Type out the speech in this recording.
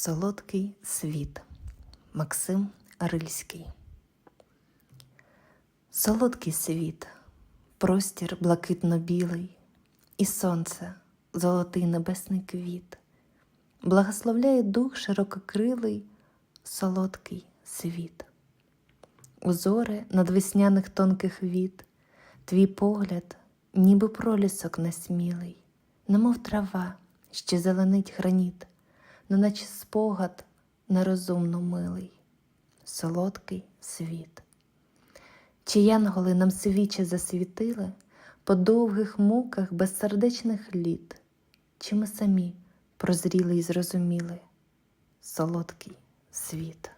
Солодкий світ. Максим Рильський. Солодкий світ, простір блакитно-білий, і сонце, золотий небесний квіт, благословляє дух ширококрилий, солодкий світ. Узори надвесняних тонких віт, твій погляд, ніби пролісок несмілий, немов трава, що зеленить граніт, неначе спогад нерозумно милий, солодкий світ. Чи янголи нам свіче засвітили по довгих муках безсердечних літ, чи ми самі прозріли і зрозуміли солодкий світ.